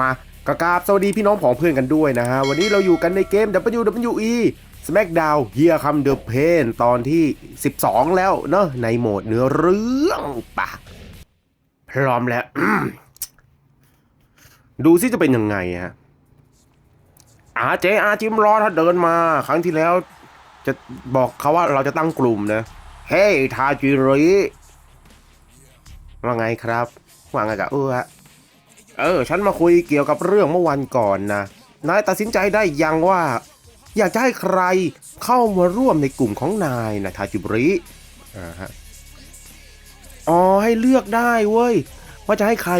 มากระกาบสวัสดีพี่น้องของเพื่อนกันด้วยนะฮะ วันนี้เราอยู่กันในเกม WWE SmackDown Here Come the Pain ตอนที่ 12 แล้วเนอะในโหมดเนื้อเรื่องปะพร้อมแล้ว ดูซิจะเป็นยังไงฮะอาเจอาจิมรอถ้าเดินมา ครั้งที่แล้ว จะบอกเขาว่าเราจะตั้งกลุ่มนะ เฮ้ยทาจิริว่าไงครับ ว่าไงกับเออฮะ เออ ฉันมาคุยเกี่ยวกับเรื่องเมื่อวันก่อนนะ นายตัดสินใจได้ยังว่า อยากจะให้ใครเข้ามาร่วมในกลุ่มของนายนะทาจิบริอ่าฮะอ๋อให้เลือกได้เว้ยว่าจะให้ใคร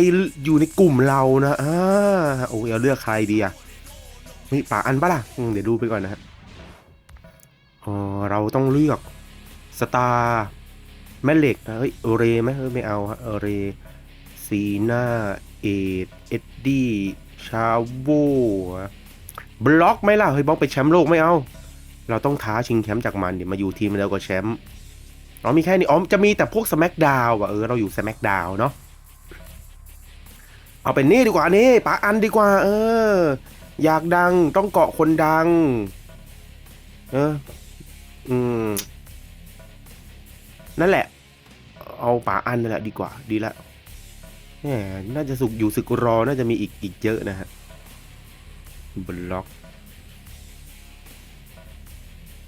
อยู่ในกลุ่มเรานะอ่าโอ้ยเอาเลือกใครดีอะนี่ป่าอันปะล่ะเดี๋ยวดูไปก่อนนะฮะอ๋อเราต้องเลือกสตาร์แม่เหล็กเฮ้ยเอเรไหมเฮ้ยไม่เอาฮะเอเรซีนา เอดเอ็ดดี้ชาโวบล็อกไหมล่ะเฮ้ยบล็อกเป็นแชมป์โลกไม่เอา เราต้องท้าชิงแชมป์จากมันเดี๋ยวมาอยู่ทีมแล้วก็แชมป์อ๋อมีแค่นี้อ๋อจะมีแต่พวกสแม k ดาวอะเออเราอยู่สแม k ดาวเนาะเอาเป็นนี่ดีกว่านี่ปาอันดีกว่า เออ อยากดังต้องเกาะคนดัง เออ อืม นั่นแหละ เอาป่าอันนั่นแหละดีกว่า ดีละ น่าจะสุกอยู่สึกรอ น่าจะมีอีกอีกเยอะนะฮะ บล็อก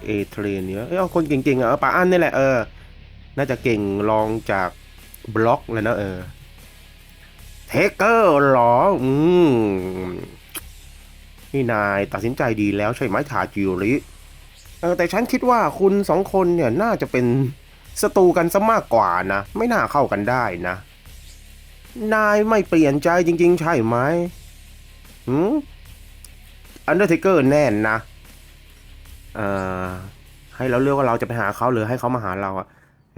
เอเทรนเนี่ยเออคนเก่งๆอะเอาป่าอันนี่แหละเออ น่าจะเก่งรองจากบล็อกเลยนะเออ เทเกอร์หรอ อืม นี่นายตัดสินใจดีแล้วใช่ไหมทาจิริเออแต่ฉันคิดว่าคุณสองคนเนี่ยน่าจะเป็นศัตรูกันซะมากกว่านะ ไม่น่าเข้ากันได้นะ นายไม่เปลี่ยนใจจริง ๆ ใช่ไหมหืมอันเดอร์เทเกอร์แน่นนะเอ่อให้เราเลือกว่าเราจะไปหาเขาหรือให้เขามาหาเราอะ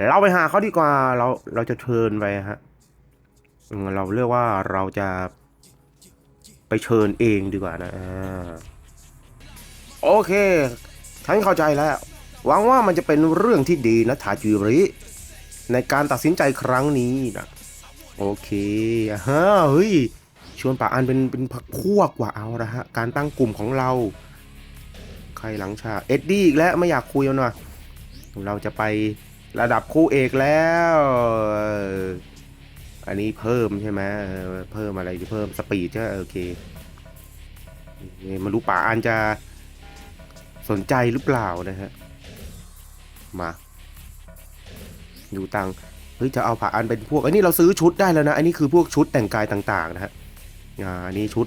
เราไปหาเขาดีกว่าเราเราจะเทิร์นไปฮะเราเลือกว่าเราจะไปเชิญเองดีกว่านะอโอเคฉันเข้าใจแล้วหวังว่ามันจะเป็นเรื่องที่ดีนะทาจิริในการตัดสินใจครั้งนี้นะ โอเคฮะเฮ้ย ชวนป่าอันเป็นเป็นพักพวกว่าเอาละฮะ การตั้งกลุ่มของเรา ใครหลังชาเอ็ดดี้อีกแล้วไม่อยากคุยแล้วนะเราจะไประดับคู่เอกแล้ว อันนี้เพิ่มใช่ไหมเพิ่มอะไรเพิ่มสปีดใช่โอเคมารู้ป่าอันจะสนใจหรือเปล่านะฮะ มา ดูตังค์ เฮ้ยจะเอาผ่าอันเป็นพวกอันนี้เราซื้อชุดได้แล้วนะ อันนี้คือพวกชุดแต่งกายต่างๆนะฮะอ่าอันนี้ชุด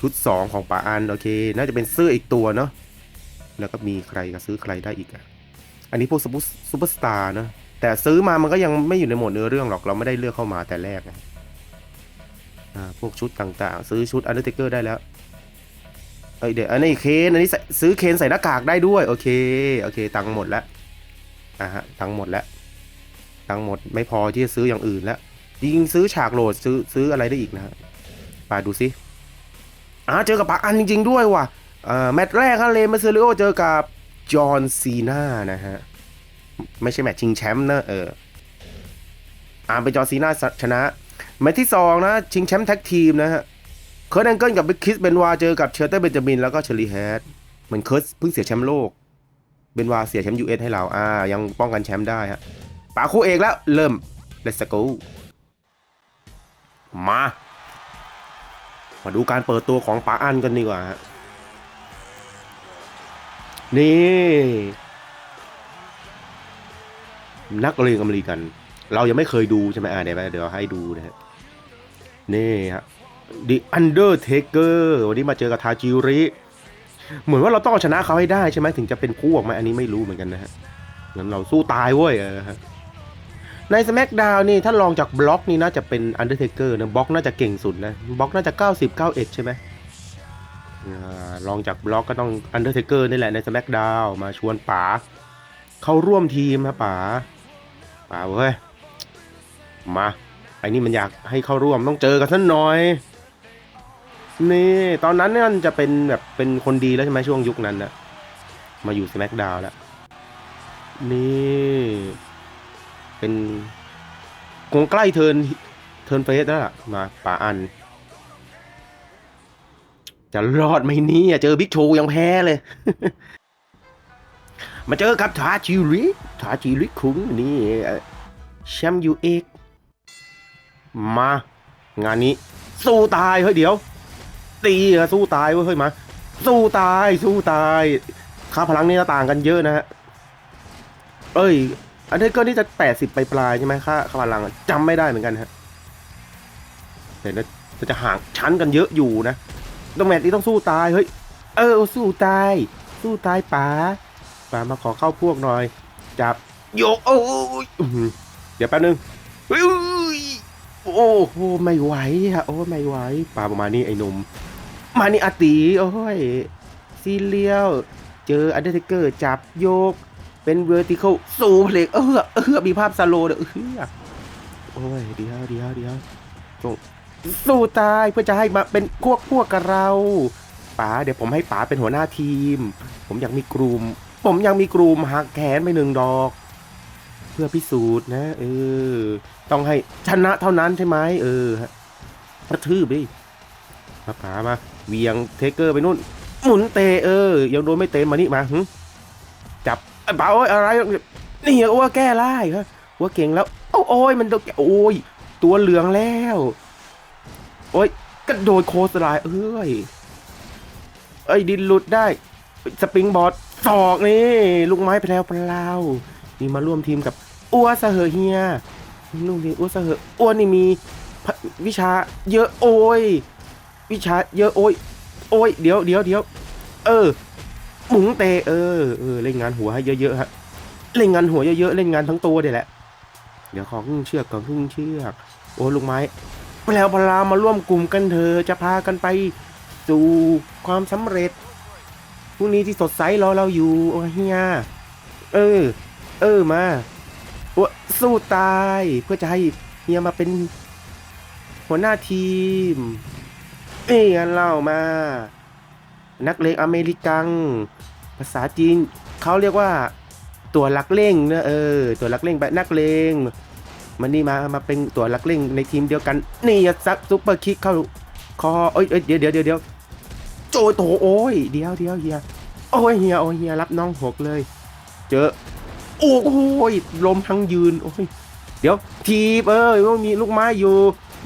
ชุดสองของป่าอันโอเค น่าจะเป็นเสื้ออีกตัวเนาะแล้วก็มีใครก็ซื้อใครได้อีกอะอันนี้พวกซูเปอร์ซูเปอร์สตาร์นะแต่ซื้อมามันก็ยังไม่อยู่ในหมดเนื้อเรื่องหรอกเราไม่ได้เลือกเข้ามาแต่แรกนะอ่าพวกชุดต่างๆ ซื้อชุดอันเดอร์เทเกอร์ได้แล้วเอ้ยเดี๋ยวอันนี้เคนอันนี้ใส่ซื้อเคนใส่หน้ากากได้ด้วยโอเคโอเค ตังค์หมดแล้วอ่าฮะตังค์หมดแล้ว ตังหมดไม่พอที่จะซื้ออย่างอื่นแล้วยิงซื้อฉากโหลดซื้อซื้ออะไรได้อีกนะฮะไปดูสิอ่าเจอกับปากอันจริง ๆ ด้วยว่ะอ่าแมตช์แรกฮะเลมาเซริโอเจอกับจอห์นซีนานะฮะ ไม่ใช่แมตช์ชิงแชมป์นะเอออ่าเป็นจอห์นซีนาชนะ แมตช์ที่สองนะ ชิงแชมป์แท็กทีมนะฮะ เคิร์ตแองเกิลกับคริสเบนวาเจอกับเชอร์เตอร์เบนจามินแล้วก็เชอร์ลีแฮดเหมือนเคิร์ตเพิ่งเสียแชมป์โลก เบนวาเสียแชมป์ยูเอสให้เราอ่า ยังป้องกันแชมป์ได้ฮะ ป่าคู่เอกแล้ว เริ่ม let's go มา มาดูการเปิดตัวของป่าอันกันดีกว่าฮะนี่ นักเรียนอเมริกัน เรายังไม่เคยดูใช่ไหมอ่าเดี๋ยวเดี๋ยวให้ดูนะฮะนี่ฮะ The Undertaker วันนี้มาเจอกับทาจิริ เหมือนว่าเราต้องชนะเขาให้ได้ใช่ไหมถึงจะเป็นคู่ออกมาอันนี้ไม่รู้เหมือนกันนะฮะงั้นเราสู้ตายเว้ยเออฮะ ใน SmackDown นี่ถ้าลองจากบล็อกนี่น่าจะเป็น Undertaker นะบล็อกน่าจะเก่งสุดนะบล็อกน่าจะ 90 91 ใช่ไหมอลองจากบล็อกก็ต้อง Undertaker นี่แหละใน SmackDown มาชวนป๋าเข้าร่วมทีมนะป๋าป๋าเว้ยมาไอ้นี่มันอยากให้เข้าร่วมต้องเจอกันสักหน่อย นี่ตอนนั้นนี่ยจะเป็นแบบเป็นคนดีแล้วใช่ไหมช่วงยุคนั้นนะมาอยู่สแม k ดาวแล้วนี่ เป็นคงใกล้เทินเทินเฟสแล้วล่ะมาป่าอัน จะรอดไหมเนี่ยเจอบิ๊กโชว์ยังแพ้เลย มาเจอกับทาจิริทาจิริคุงนี่แชมป์ยูเอกมา งานนี้ สู้ตายเฮ้ยเดี๋ยว ตีอะสู้ตายเว้ยเฮ้ยมา สู้ตายสู้ตายค่าพลังนี่ต่างกันเยอะนะฮะเอ้ย อันนี้ก็นี่จะแปดสิบปปลายใช่ไหมค่าค่าพลังจำไม่ได้เหมือนกันฮะแต่น่าจะห่างชั้นกันเยอะอยู่นะต้องแมตช์นี้ต้องสู้ตายเฮ้ยเออสู้ตาย สู้ตายป๋าป๋ามาขอเข้าพวกหน่อย จับโยกโอ้ยเดี๋ยวแป๊บนึงเฮ้ยโอ้โหไม่ไหวอะโอ้ไม่ไหวป๋าประมาณนี้ไอ้หนุ่มมานี่อาตีโอ้ยซีเรียลเจออันเดอร์เทเกอร์จับโยก เป็นเวอร์ติเคิลสูเพลกเออเออมีภาพสโลเด้อเออโอ้ยเดียวเดียวเดียวจงสู้ตายเพื่อจะให้มาเป็นพวกพวกกับเราป๋าเดี๋ยวผมให้ป๋าเป็นหัวหน้าทีม ผมอยากมีกลุ่ม ผมยังมีกลุ่มหักแขนไปหนึ่งดอก เพื่อพิสูจน์นะ เออ ต้องให้ชนะเท่านั้นใช่ไหมเออฮะกระทืบดิมาป๋ามาเวียงเทเกอร์ไปนู่น หมุนเตะเออยังโดนไม่เตะมานี่มาจับ เปล่าโอ้ยอะไรนี่ว่าแก้ไล่ครับว่าเก่งแล้วโอ้โอ้ยมันโดนโอ้ยตัวเหลืองแล้ว โอ้ยกระโดดโคสไลด์เอ้ยเอ้ยดินหลุดได้ สปริงบอร์ดศอกนี่ลูกไม้แพลวพลานี่มาร่วมทีมกับอ้วสะเหอเฮียลูกนี่อ้วสะเหออ้วนนี่มีวิชาเยอะโอ้ย วิชาเยอะโอ้ย โอ้ยเดี๋ยวเดี๋ยวเดี๋ยวเออ หมุงเตเออเออเล่นงานหัวให้เยอะๆฮะเล่นงานหัวเยอะๆเล่นงานทั้งตัวเดี๋ยแหละ เดี๋ยวของเชือกก่อนครึ่งเชือก โอ้ลูกไม้แล้วพลามาร่วมกลุ่มกันเถอจะพากันไปสู่ความสำเร็จพรุ่งนี้ที่สดใสรอเราอยู่โอ้เฮียเออ เออมาโอ้สู้ตายเพื่อจะให้เฮียมาเป็นหัวหน้าทีมเอ้ยงานเล่ามา นักเลงอเมริกัง ภาษาจีนเขาเรียกว่าตัวลักเล่งนะเออ ตัวลักเล่งแบบนักเลงมันนี่มามาเป็นตัวลักเล่งในทีมเดียวกัน นี่ซักซุปเปอร์คิกเข้าคอเอ้ยเอ้ยเดี๋ยวเดี๋ยวเดี๋ยวโจโถโอ้ยเดี๋ยวเดี๋ยวเฮียโอ้ยเฮียโอ้ยเฮียรับน้องหกเลย เจอโอ้โหยลมทั้งยืนโอ้ยเดี๋ยวทีเออว่ามีลูกไม้อยู่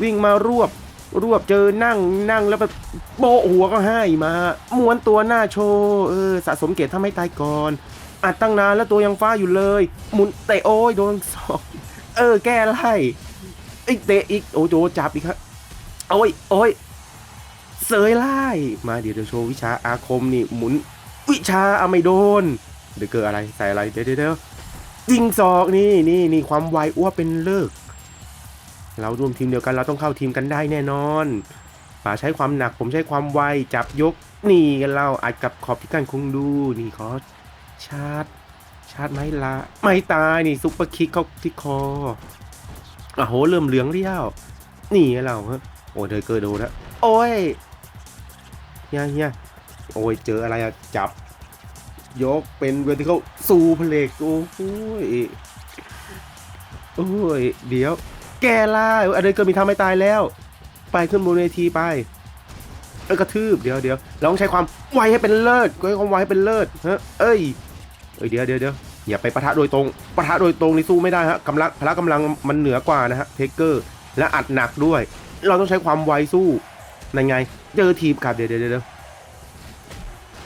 วิ่งมารวบ รวบเจอนั่งนั่งแล้วแบบโบะหัวก็ให้มาม้วนตัวหน้าโชว์เออสะสมเกตถ้าไม่ตายก่อนอัดตั้งนานแล้วตัวยังฟ้าอยู่เลยหมุนเตะโอ้ยโดนสองเออแก้ไล่ไอ้เตะอีกโอ้โจจับอีกครับโอ้ยโอ้ยเสยไล่มาเดี๋ยวจะโชว์วิชาอาคมนี่หมุนวิชาเอาไม่โดนเดี๋ยวเกิดอะไรใส่อะไรเดี๋ยวเดี๋ยวเดี๋ยวยิงศอกนี่นี่นี่ความไวอ้วเป็นเลิก เราร่วมทีมเดียวกันเราต้องเข้าทีมกันได้แน่นอนป่าใช้ความหนักผมใช้ความไวจับยกนี่กันเราอัดกับขอบพิการคงดูนี่ขอชาร์จชาร์จไม้ละไม่ตายนี่ซุปเปอร์คิกเข้าที่คออะโหเริ่มเหลืองเรียวนี่เราฮะโอ้เดยเกอร์โดนแล้วโอ้ยเฮียเฮียโอ้ยเจออะไรอะจับ ยกเป็นเวทีเขาสูเพลกโอ้ยโอ้ยเดี๋ยว แกล่าอันเดยเกอร์มีทำไม่ตายแล้ว ไปขึ้นบนเวทีไปเอ้ยกระทืบเดี๋ยวเดี๋ยวเราต้องใช้ความไวให้เป็นเลิศใช้ความไวให้เป็นเลิศฮะเอ้ยเอ้ยเดี๋ยวเดี๋ยวเดี๋ยวอย่าไปปะทะโดยตรงปะทะโดยตรงนี่สู้ไม่ได้ฮะกำลังพละกำลังมันเหนือกว่านะฮะเทเกอร์และอัดหนักด้วย เราต้องใช้ความไวสู้นั่นไงเจอทีบครับเดี๋ยวเดี๋ยวเดี๋ยว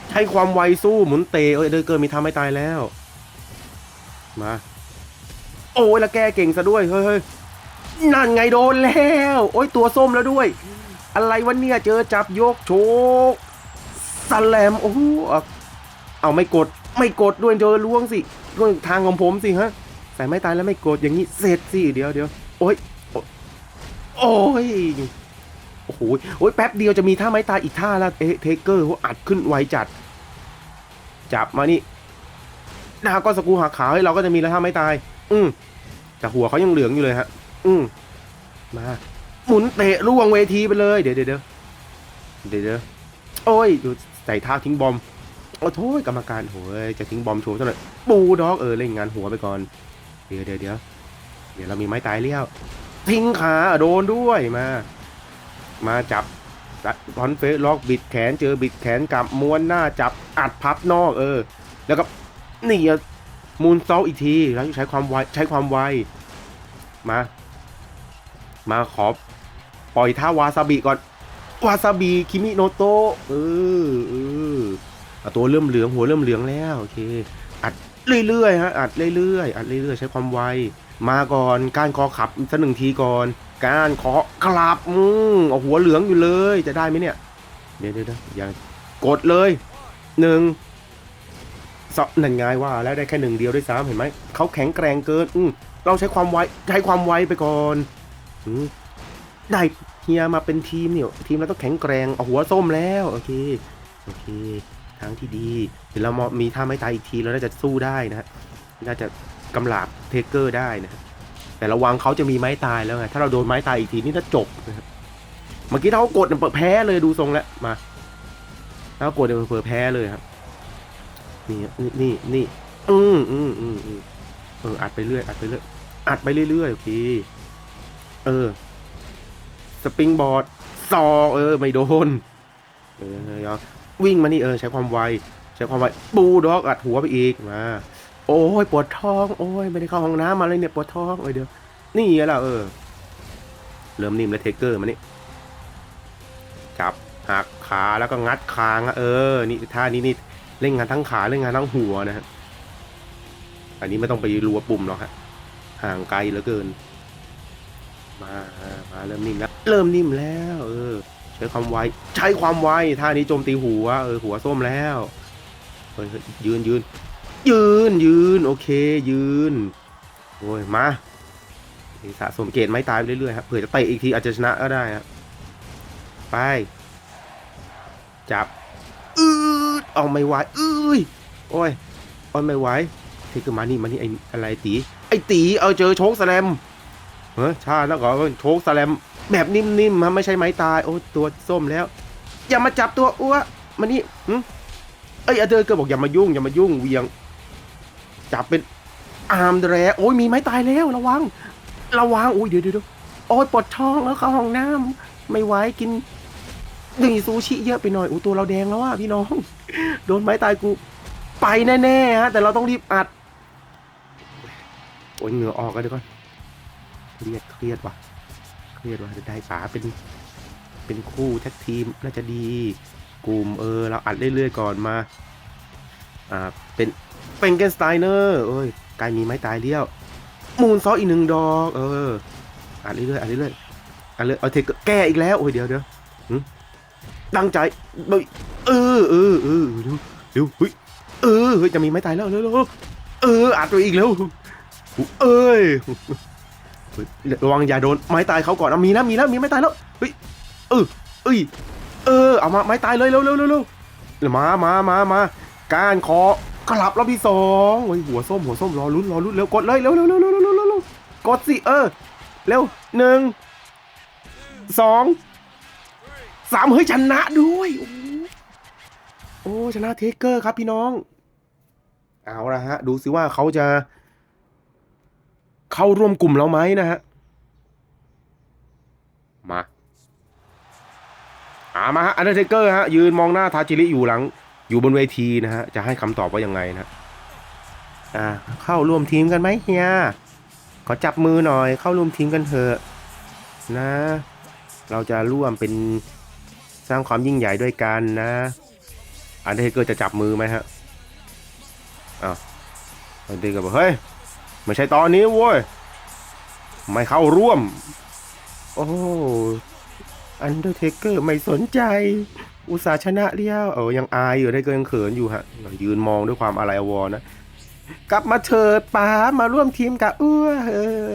ใช้ความไวสู้หมุนเตะเอ้ยเดอเกอร์มีทำให้ตายแล้ว มา โอ้ยแล้วแกเก่งซะด้วยเฮ้ยเฮ้ย นั่นไงโดนแล้ว โอ้ยตัวส้มแล้วด้วย อะไรวะเนี่ยเจอจับยกโชกสแลมโอ้โหเอาไม่กดไม่กดด้วยเจอล้วงสิด้วยทางของผมสิฮะใส่ไม่ตายแล้วไม่กดอย่างนี้เสร็จสิเดี๋ยวเดี๋ยวโอ้ยโอ้ยโอ้โหโอ้ยแป๊บเดียวจะมีท่าไม้ตายอีกท่าแล้วเอะเทเกอร์เขาอัดขึ้นไวจัด จับมานี่หน้าก็สกูหักขาให้เราก็จะมีแล้วท่าไม้ตาย อืมแต่หัวเขายังเหลืองอยู่เลยฮะ อืมมา หมุนเตะล่วงเวทีไปเลย เดี๋ยวเดี๋ยวเดี๋ยวเดี๋ยวโอ้ยดูใส่ท่าทิ้งบอมโอ้โทษกรรมการโหยจะทิ้งบอมโชว์ซะหน่อยปูด็อกเออเล่นงานหัวไปก่อน เดี๋ยวเดี๋ยวเดี๋ยวเดี๋ยวเรามีไม้ตายเลี้ยว ทิ้งขาโดนด้วยมา มาจับตอนเฟสล็อกบิดแขนเจอบิดแขนกับม้วนหน้าจับอัดพับนอกเออ แล้วก็นี่อะมูนซอลอีกทีแล้วใช้ความไวใช้ความไวมา มาขอปล่อยท่าวาซาบิก่อน วาซาบิคิมิโนโตะเออเอออะตัวเริ่มเหลืองหัวเริ่มเหลืองแล้วโอเคอัดเรื่อยๆฮะอัดเรื่อยๆอัดเรื่อยๆใช้ความไวมาก่อนการคอขับสักหนึ่งทีก่อนการขอคลับอืมเอาหัวเหลืองอยู่เลยจะได้ไหมเนี่ยเดี๋ยวเดี๋ยวเดี๋ยวอย่างกดเลยหนึ่งสองนั่นไงว่าแล้วได้แค่หนึ่งเดียวด้วยซ้ำเห็นไหมเขาแข็งแกร่งเกินอืมเราใช้ความไวใช้ความไวไปก่อน อืมได้เฮียมาเป็นทีมเนี่ย ทีมเราต้องแข็งแกร่งเอาหัวส้มแล้ว โอเค โอเค ทางที่ดี เดี๋ยวเรามามีท่าไม่ตายอีกทีเราน่าจะสู้ได้นะฮะน่าจะกำลาบเทเกอร์ได้นะแต่ระวังเขาจะมีไม้ตายแล้วไง ถ้าเราโดนไม้ตายอีกทีนี่จะจบนะครับ เมื่อกี้ถ้าเขากดเปิดแพ้เลยดูทรงแล้ว มาถ้าเขากดเนี่ยเปิดแพ้เลยครับนี่นี่นี่นี่อืมอืมอืมอืมเอออัดไปเรื่อย อัดไปเรื่อย อัดไปเรื่อยๆโอเค เออ สปริงบอร์ดซอเออ ไม่โดน เออวิ่งมานี่เออ ใช้ความไว ใช้ความไว ปูด็อกอัดหัวไปอีกมาโอ้ยปวดท้อง โอ้ยไม่ได้เข้าห้องน้ำมาเลยเนี่ยปวดท้องเอ้ยเดี๋ยวนี่ไงล่ะเออ เริ่มนิ่มแล้วเทเกอร์มานี่จับหักขาแล้วก็งัดคางเออ นี่ท่านี้นี่เล่นงานทั้งขาเล่นงานทั้งหัวนะฮะอันนี้ไม่ต้องไปรัวปุ่มหรอกฮะห่างไกลเหลือเกิน มามาเริ่มนิ่มแล้ว เริ่มนิ่มแล้ว เออ ใช้ความไวใช้ความไวท่านี้โจมตีหัวเออหัวส้มแล้วเฮ้ยยืนยืน ยืนยืนโอเค ยืนโอ้ยมาสะสมเกตไม่ตายไปเรื่อยๆครับเผื่อจะเตะอีกทีอาจจะชนะก็ได้ครับไป จับอืดเอาไม่ไหวอื้ยโอ้ยโอ้ยไม่ไหวเทคเกอร์มานี่มานี่ไออะไรตีไอตีเอาเจอโชคแสลม เฮ้ยชาแล้วก็โชคแสลมแบบนิ่มๆฮะไม่ใช่ไม้ตาย โอ้ตัวส้มแล้ว อย่ามาจับตัวอ้วมานี่เอ้ยอเดอร์กอร์บอกอย่ามายุ่งอย่ามายุ่งเวียง จับเป็นอาร์มแรโอ้ยมีไม้ตายแล้วระวัง ระวังโอ้ยเดี๋ยวเดี๋ยวโอ้ยปวดท้องแล้วเข้าห้องน้ำไม่ไหวกินนี่ซูชิเยอะไปหน่อยอู้ตัวเราแดงแล้วอะพี่น้อง โดนไม้ตายกู ไปแน่ๆฮะแต่เราต้องรีบอัดโอ้ยเหงื่อออกกันเดี๋ยวก่อน เครียดเครียดว่ะเครียดว่าจะได้ป๋าเป็นเป็นคู่แท็กทีมน่าจะดี กลุ่มเออเราอัดเรื่อยๆก่อนมาอ่าเป็นเป็นเกนสไตเนอร์เอ้ยกายมีไม้ตายเลี้ยว มูนซออีกหนึ่งดอกเอออัดเรื่อยๆอัดเรื่อยๆอัดเลยเอาเทคแก้อีกแล้วโอ้ยเดี๋ยวเดี๋ยวตั้งใจเอ้ยเออเออเออเร็วเร็วเฮ้ยเออเฮ้ยจะมีไม้ตายแล้วเร็วเร็วเอออัดตัวอีกแล้วเอ้ย ระวังอย่าโดนไม้ตายเขาก่อนเอามีนะมีแล้วมีไม้ตายแล้วเฮ้ยเออเอ้ยเออเอามาไม้ตายเลยเร็วเร็วเร็วเร็วมามามามาก้านคอกลับรอบที่สองโอ้ยหัวส้มหัวส้มรอรุ้นรอรุ้นเร็วกดเลยเร็วเร็วเร็วเร็วเร็วเร็วกดสิเออเร็วหนึ่งสองสามเฮ้ยชนะด้วยโอ้ชนะเทเกอร์ครับพี่น้อง เอาละฮะ ดูสิว่าเขาจะ เข้าร่วมกลุ่มเราไหมนะฮะ มาอามาฮะอันเดอร์เทเกอร์ฮะ ยืนมองหน้าทาจิริอยู่หลัง อยู่บนเวทีนะฮะ จะให้คำตอบว่ายังไงนะอ่า เข้าร่วมทีมกันไหมเฮียขอจับมือหน่อย เข้าร่วมทีมกันเถอะนะ เราจะร่วมเป็นสร้างความยิ่งใหญ่ด้วยกันนะ อันเดอร์เทเกอร์จะจับมือไหมฮะอ้าวอันเดอร์เทเกอร์บอกเฮ้ย ไม่ใช่ตอนนี้เว้ย ไม่เข้าร่วม โอ้อันเดอร์เทเกอร์ไม่สนใจ อุตสาชนะเลี้ยวเออยังอายอยู่ได้เกินเขินอยู่ฮะ ยืนมองด้วยความอะไรอวรณ์นะ กลับมาเถิดป๋ามาร่วมทีมกับอ้วเออ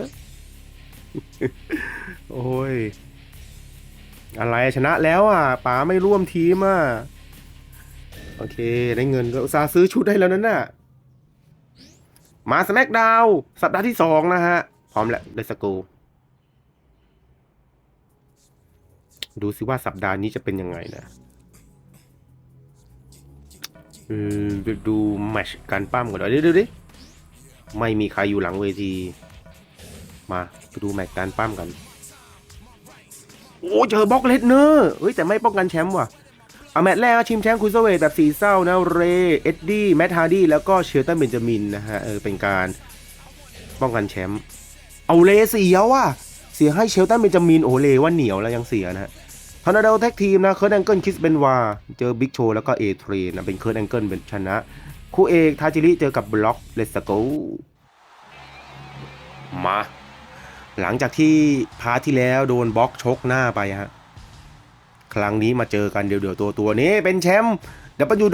โอ้ย อะไรชนะแล้วอะป๋าไม่ร่วมทีมอะ โอเค ได้เงินก็อุตส่าห์ซื้อชุดให้แล้วนั่นน่ะ มาสแมกดาวสัปดาห์ที่สองนะฮะ พร้อมแล้วเลสโกดูสิว่าสัปดาห์นี้จะเป็นยังไงนะดูแมชการปั้มก่อนเดี๋ยวเดี๋ยวดิ ไม่มีใครอยู่หลังเวที มาดูแมชการปั้มกัน โอ้เจอบล็อกเลสเนอร์เฮ้ยแต่ไม่ป้องกันแชมป์ว่ะ เอาแมตช์แรกชิมแชมป์คุซเวทแบบสีเศร้านะเรเอ็ดดี้แมทฮาร์ดี้แล้วก็เชลตันเบนจามินนะฮะเออเป็นการป้องกันแชมป์เอาเลเสียว่ะเสียให้เชลตันเบนจามินโอเลว่าเหนียวแล้วยังเสียนะฮะทอร์นาโดแท็กทีมนะเคิร์ดแองเกิลคิสเบนวาเจอบิ๊กโชแล้วก็เอเทรนนะเป็นเคิร์ดแองเกิลเป็นชนะ คู่เอกทาจิริเจอกับบล็อกเลสโกมา หลังจากที่พาที่แล้วโดนบล็อกชกหน้าไปฮะ ครั้งนี้มาเจอกันเดี๋ยวๆตัวตัวนี้เป็นแชมป์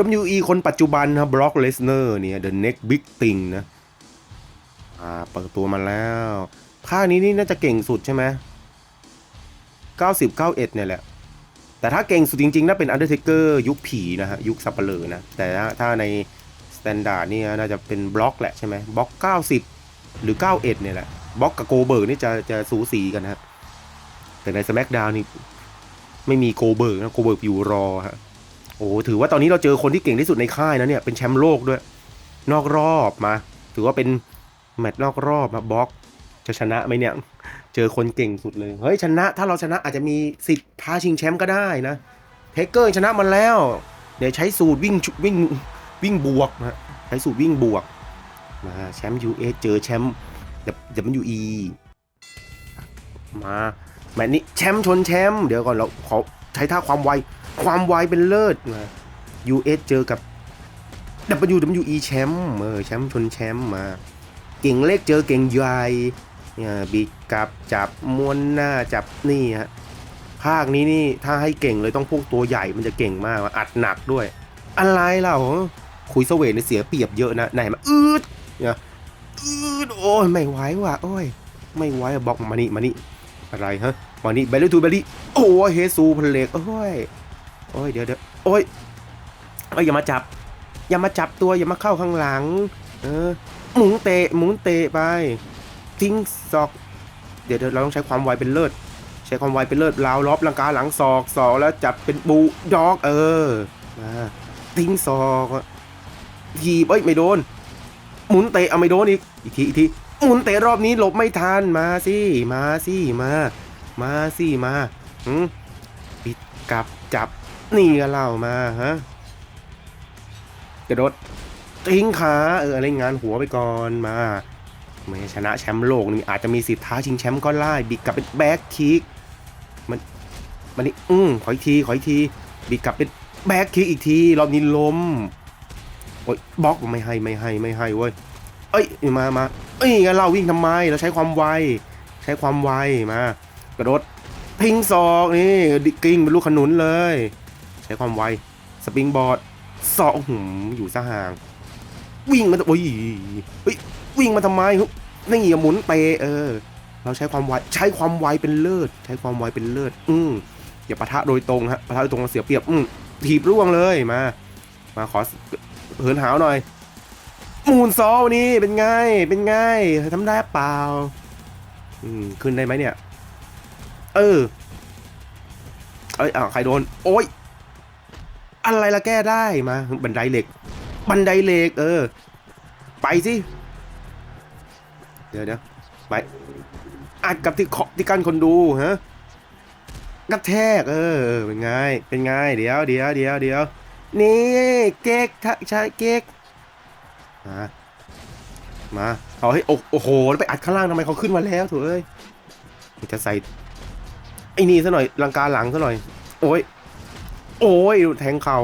WWE คนปัจจุบันครับล็อกเลสเนอร์เนี่ย The Next Big Thing นะ อ่า เปิดตัวมาแล้วภาคนี้นี่น่าจะเก่งสุดใช่ไหม90 91เนี่ยแหละ แต่ถ้าเก่งสุดจริงๆน่าเป็น Undertaker ยุคผีนะฮะ ยุคซัปเปอร์เลอร์นะ แต่ถ้าในสแตนดาร์ดนี่น่าจะเป็นบล็อกแหละใช่ไหมบล็อก 90 หรือ 91เนี่ยแหละบล็อกกับโกเบิร์กนี่จะจะสูสีกันฮะแต่ในส m ม k ดาวนี่ ไม่มีโกเบิร์กนะโกเบิร์กอยู่รอฮะโอ้ถือว่าตอนนี้เราเจอคนที่เก่งที่สุดในค่ายนะเนี่ยเป็นแชมป์โลกด้วย นอกรอบมา ถือว่าเป็นแมตช์นอกรอบมาบล็อกจะชนะไหมเนี่ย เจอคนเก่งสุดเลย เฮ้ยชนะ ถ้าเราชนะอาจจะมีสิทธิ์ท้าชิงแชมป์ก็ได้นะ เทเกอร์ชนะมันแล้ว เดี๋ยวใช้สูตรวิ่งวิ่งวิ่งบวกนะใช้สูตรวิ่งบวก มาแชมป์ US เอเจอแชมป์ WE มา แมตช์นี้แชมป์ชนแชมป์เดี๋ยวก่อนเราขอใช้ท่าความไว ความไวเป็นเลิศมา US เจอกับ WWE แชมป์เออแชมป์ชนแชมป์มาเก่งเล็กเจอเก่งใหญ่เนี่ยบิดกับจับม้วนหน้าจับนี่ฮะภาคนี้นี่ถ้าให้เก่งเลยต้องพวกตัวใหญ่มันจะเก่งมากอัดหนักด้วย อะไรเราคุยเสเวทในเสียเปรียบเยอะนะไหนมาอืดเนี่ยอืดโอ้ยไม่ไหวว่ะโอ้ย ไม่ไหวบอกมานี่มานี่ อะไรฮะมานี่เบลลี่ทูเบลลี่โอ้ยเฮซูพลเล็กโอ้ยโอ้ยเดี๋ยวเดี๋ยวโอ้ยเอ้ยอย่ามาจับ อย่ามาจับตัวอย่ามาเข้าข้างหลัง เออหมุนเตะหมุนเตะไป ทิ้งศอกเดี๋ยวเดี๋ยวเราต้องใช้ความไวเป็นเลิศใช้ความไวเป็นเลิศลาวล็อบลังกาหลังศอกศอกแล้วจับเป็นบูดอก เออมาทิ้งศอกทีบเอ้ยไม่โดน หมุนเตะเอาไม่โดนอีกอีกทีอีกที หมุนเตะรอบนี้หลบไม่ทันมาสิ มาสิ มา มาสิ มาหืมปิดกลับจับนี่ก็เล่ามาฮะกระโดดทิ้งขาเอออะไรงานหัวไปก่อนมาไม่ชนะแชมป์โลกนี่อาจจะมีสิทธิ์ท้าชิงแชมป์ก็ได้บิดกลับเป็นแบ็คคิกมันมันนี่อืมขออีกทีขออีกทีบิดกลับเป็นแบ็คคิกอีกทีรอบนี้ล้มโอ้ยบล็อกไม่ให้ไม่ให้ไม่ให้เว้ย เอ้ยมามาเอ้ยงั้นเราวิ่งทำไมเราใช้ความไวใช้ความไวมากระโดดทิ้งศอกนี่กิ้งเป็นลูกขนุนเลย ใช้ความไวสปริงบอร์ดศอกหืมอยู่ซะห่าง วิ่งมาโอ้ยเฮ้ยวิ่งมาทำไมนี่หมุนเตะเออ เราใช้ความไวใช้ความไวเป็นเลิศใช้ความไวเป็นเลิศอืมอย่าปะทะโดยตรงฮะปะทะโดยตรงเราเสียเปรียบอืมถีบร่วงเลยมา มาขอเหินหาวหน่อย มูนซอลนี่เป็นไง เป็นไงทำได้เปล่า อืม ขึ้นได้ไหมเนี่ย เออ เอ้ยอ้าวใครโดน โอ้ย อะไรละแก้ได้มา บันไดเหล็ก บันไดเหล็ก เออ ไปสิ เดี๋ยวเดี๋ยวไปอัดกับที่เคาะที่กันคนดูฮะกระแทก เออ เป็นไง เป็นไง เดี๋ยวเดี๋ยวเดี๋ยวเดี๋ยวนี่ เก๊กทักชายเก๊ก มามาเอาให้โอ้โหแล้วไปอัดข้างล่างทำไมเขาขึ้นมาแล้วถูกเอ้ยจะใส่ไอ้นี่ซะหน่อยลังกาหลังซะหน่อย โอ้ยโอ้ยแทงเข่า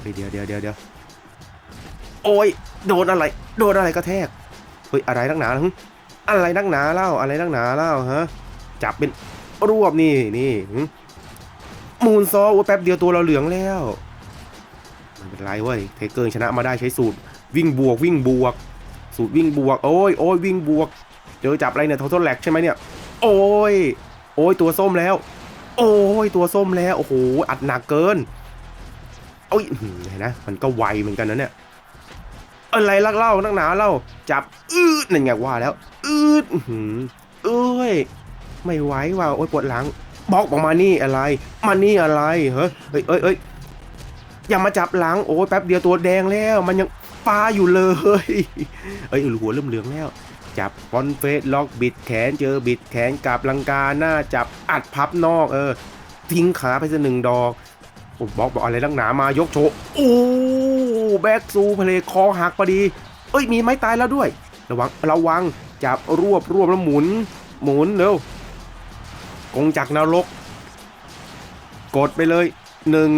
เดี๋ยวเดี๋ยวเดี๋ยวเดี๋ยวโอ้ยโดนอะไร โดนอะไรกระแทกเฮ้ยอะไรนักหนาหึอะไรนักหนาเล่าอะไรนักหนาเล่าฮะจับเป็นรวบนี่นี่มูนซอโอ้แป๊บเดียวตัวเราเหลืองแล้ว เป็นไรเว้ยเทเกอร์ชนะมาได้ใช้สูตร วิ่งบวกวิ่งบวก สูตรวิ่งบวก โอ้ยโอ้ยวิ่งบวก เจอจับอะไรเนี่ยทอทแลกใช่ไหมเนี่ย โอ้ย โอ้ยตัวส้มแล้ว โอ้ยตัวส้มแล้วโอ้โหอัดหนักเกินโอ้ยเห็นนะ มันก็ไวเหมือนกันนะเนี่ยอะไรลักเล่านักหนาเล่าจับอืดนั่นไงว่าแล้ว อืดอืเอ้ยไม่ไหวว่ะโอ้ยปวดหลังบล็อกออกมานี่อะไร มานี่อะไรเฮ้ยเฮ้ยเอ้ยเอ้ย อย่ามาจับหลังโอ้ยแป๊บเดียวตัวแดงแล้ว มันยังปลาอยู่เลยเอ้ยหัวเริ่มเหลืองแล้ว จับฟอนเฟสล็อกบิดแขนเจอบิดแขนกับลังกาหน้าจับอัดพับนอกเออ ทิ้งขาไปสักหนึ่งดอกโอ้บอกบอกอะไรลังหนามายกโชว์โอ้แบ็กซูเพลย์คอหักพอดี เอ้ยมีไม้ตายแล้วด้วย ระวังระวังจับรวบรวบแล้วหมุน หมุนเร็วกงจักรนรก กดไปเลยหนึ่ง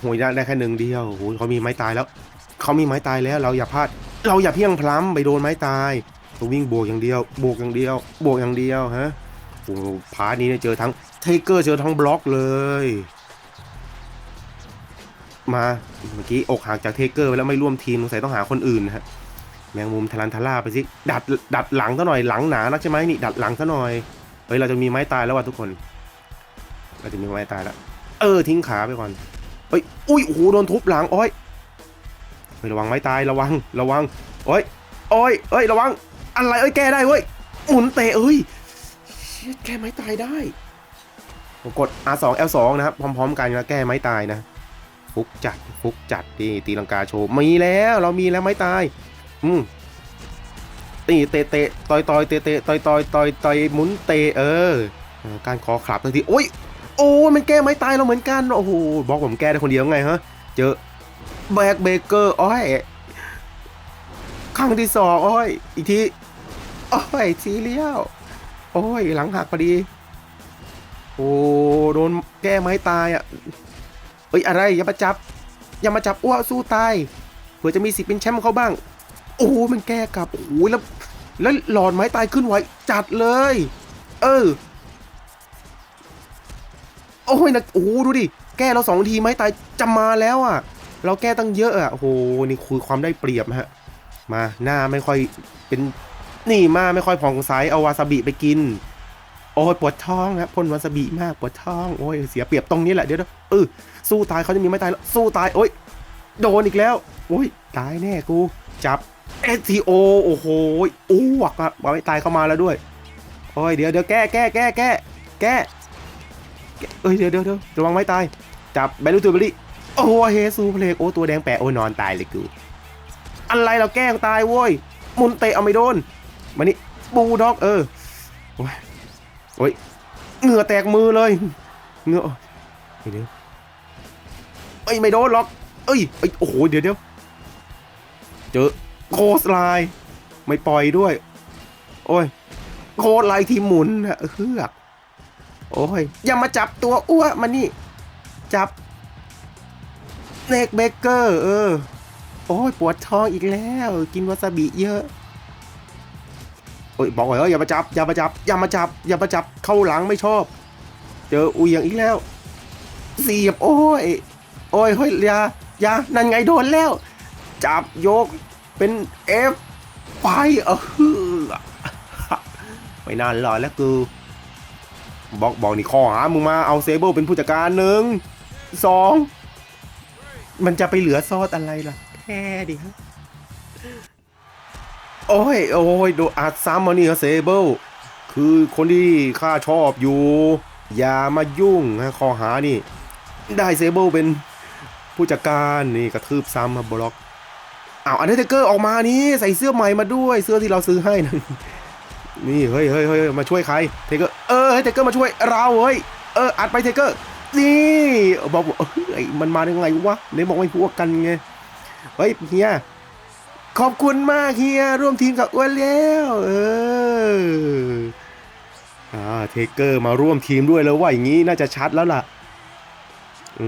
โหยได้แค่หนึ่งเดียวโอ้ยเขามีไม้ตายแล้ว เขามีไม้ตายแล้ว เราอย่าพลาด เราอย่าเพียงพล้ำไปโดนไม้ตายต้องวิ่งบวกอย่างเดียวบวกอย่างเดียวบวกอย่างเดียวฮะโอ้โหพาร์ทนี้เนี่ยเจอทั้งเทเกอร์เจอทั้งบล็อกเลย มาเมื่อกี้อกหักจากเทเกอร์ไปแล้วไม่ร่วมทีมสงสัยต้องหาคนอื่นฮะแมงมุมทารันทาร่าไปสิดัดดัดหลังซะหน่อยหลังหนานักใช่ไหมนี่ดัดหลังซะหน่อยเฮ้ยเราจะมีไม้ตายแล้วว่ะทุกคนเราจะมีไม้ตายแล้วเออทิ้งขาไปก่อน เฮ้ย อุ้ย โอ้โห โดนทุบหลัง โอ้ยเฮ้ยระวังไม้ตาย ระวัง ระวัง โอ้ย โอ้ยเอ้ย ระวัง อะไร เอ้ย แก้ได้เว้ย หมุนเตะเอ้ยเียแก้ไม้ตายได้ผมกด R2 L2 นะครับ พร้อม ๆ กันแล้วแก้ไม้ตายนะ ฟุกจัด ฟุกจัดดีตีลังกาโชว์ มีแล้ว เรามีแล้วไม้ตาย อืมตีเตะเตะต่อยต่อยเตะเตะต่อยต่อยต่อยต่อยหมุนเตะเออ การคอขับทันทีโอ้ย โอ้มันแก้ไม้ตายเราเหมือนกัน โอ้โหบอกผมแก้ได้คนเดียวไงฮะ เจอแบกเบเกอร์อ้อยครั้งที่สองอ้อย อีกทีอ้อยทีเลี้ยวโอ้ยหลังหักพอดี โอ้โดนแก้ไม้ตายอะเอ้ยอะไรอย่ามาจับ อย่ามาจับอ้วสู้ตายเผื่อจะมีสิทธิ์เป็นแชมป์เขาบ้าง โอ้มันแก้กลับโอ้โหแล้วแล้วหลอดไม้ตายขึ้นไว้จัดเลย เออ โอ้ยนะโอ้โดูดิ แก้เราสองทีไม้ตายจะมาแล้วอะ เราแก้ตั้งเยอะอะโอ้โหนี่คือความได้เปรียบฮะ มาหน้าไม่ค่อยเป็นนี่มาไม่ค่อยผ่องใสเอาวาซาบิไปกิน โอ้ยปวดท้องนะพ่นวาซาบิมากปวดท้องโอ้ยเสียเปรียบตรงนี้แหละเดี๋ยวนะเออสู้ตายเขาจะมีไม่ตายแล้วสู้ตายโอ้ยโดนอีกแล้วโอ้ยตายแน่กู จับ STO โอ้โหอ้วกอะบไม่ตายเข้ามาแล้วด้วยโอ้ยเดี๋ยวเดี๋ยวแก้แก้แก้แก้แก้แก้ เอ้ยเดี๋ยวเดี๋ยวเดี๋ยวระวังไม่ตาย จับแบลูตูเบอรี่โอ้เฮซูเพลกโอ้ตัวแดงแปะโอ้นอนตายเลยกู อะไรเราแกล้งตายโว้ยมุนเตะเอาไม่โดน มานี่บูด็อกเออโอ้ยโอ้ยเหงื่อแตกมือเลยเหงื่อเดี๋ยวเดี๋ยวเอ้ยไม่โดนหรอก เอ้ยเอ้ยโอ้โหเดี๋ยวเดี๋ยวเจอโคสไลไม่ปล่อยด้วย โอ้ยโคสไลที่หมุนอะเฮือก โอ้ย อย่ามาจับตัวอ้วมานี่ จับเนกเบเกอร์ เออ โอ้ย ปวดท้องอีกแล้ว กินวาซาบิเยอะ โอ้ย บอกเลยว่าอย่ามาจับ อย่ามาจับ อย่ามาจับ อย่ามาจับ เข้าหลังไม่ชอบ เจออุยยังอีกแล้ว เสียบ โอ้ย โอ้ยเฮ้ยยายานั่นไงโดนแล้ว จับโยก เป็นเอฟไปเออไม่นานรอแล้วกู บอกบอกนี่ข้อหามึงมาเอาเซเบิลเป็นผู้จัดการหนึ่งสองมันจะไปเหลือซอสอะไรล่ะแค่ดิครับโอ้ย โอ้ยโดนอัดซ้ำมานี่ครับเซเบิลคือคนที่ข้าชอบอยู่ อย่ามายุ่งนะข้อหานี่ ได้เซเบิลเป็นผู้จัดการนี่กระทืบซ้ำมาบล็อกอ้าวอันเดอร์เทเกอร์ออกมานี่ใส่เสื้อใหม่มาด้วยเสื้อที่เราซื้อให้นะ นี่เฮ้ยเฮ้ยเฮ้ยมาช่วยใครเทเกอร์เออให้เทเกอร์มาช่วยเราเฮ้ยเอออัดไปเทเกอร์นี่บอกว่าเฮ้ยมันมาได้ไงวะไหนบอกไม่พวกกันไงเฮ้ยเฮียขอบคุณมากเฮียร่วมทีมกับอ้วนแล้วเอออ่าเทเกอร์มาร่วมทีมด้วยแล้วว่าอย่างนี้น่าจะชัดแล้วล่ะเอ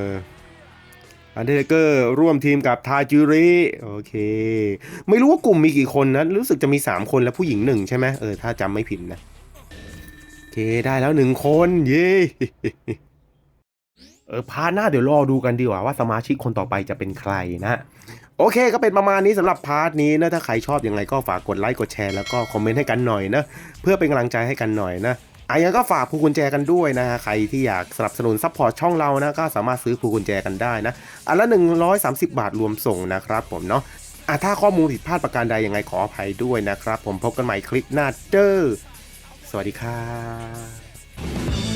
อ อันเดอร์เกอร์ร่วมทีมกับทาจูริโอเค ไม่รู้ว่ากลุ่มมีกี่คนนะ รู้สึกจะมี 3 คนแล้วผู้หญิงหนึ่งใช่ไหมเออ ถ้าจำไม่ผิดนะโอเคได้แล้วหนึ่งคน เย้เออพาร์ทหน้าเดี๋ยวรอดูกันดีกว่าว่าสมาชิกคนต่อไปจะเป็นใครนะโอเคก็เป็นประมาณนี้สำหรับพาร์ทนี้นะถ้าใครชอบยังไงก็ฝากกดไลค์กดแชร์แล้วก็คอมเมนต์ให้กันหน่อยนะเพื่อเป็นกำลังใจให้กันหน่อยนะ อายังก็ฝากผูกุญแจกันด้วยนะฮะใครที่อยากสนับสนุนซัพพอร์ตช่องเรานะก็สามารถซื้อผูกุญแจกันได้นะอันละ 130 บาทรวมส่งนะครับผมเนาะอะถ้าข้อมูลผิดพลาดประการใดยังไงขออภัยด้วยนะครับ ผมพบกันใหม่คลิปหน้าเด้อสวัสดีครับ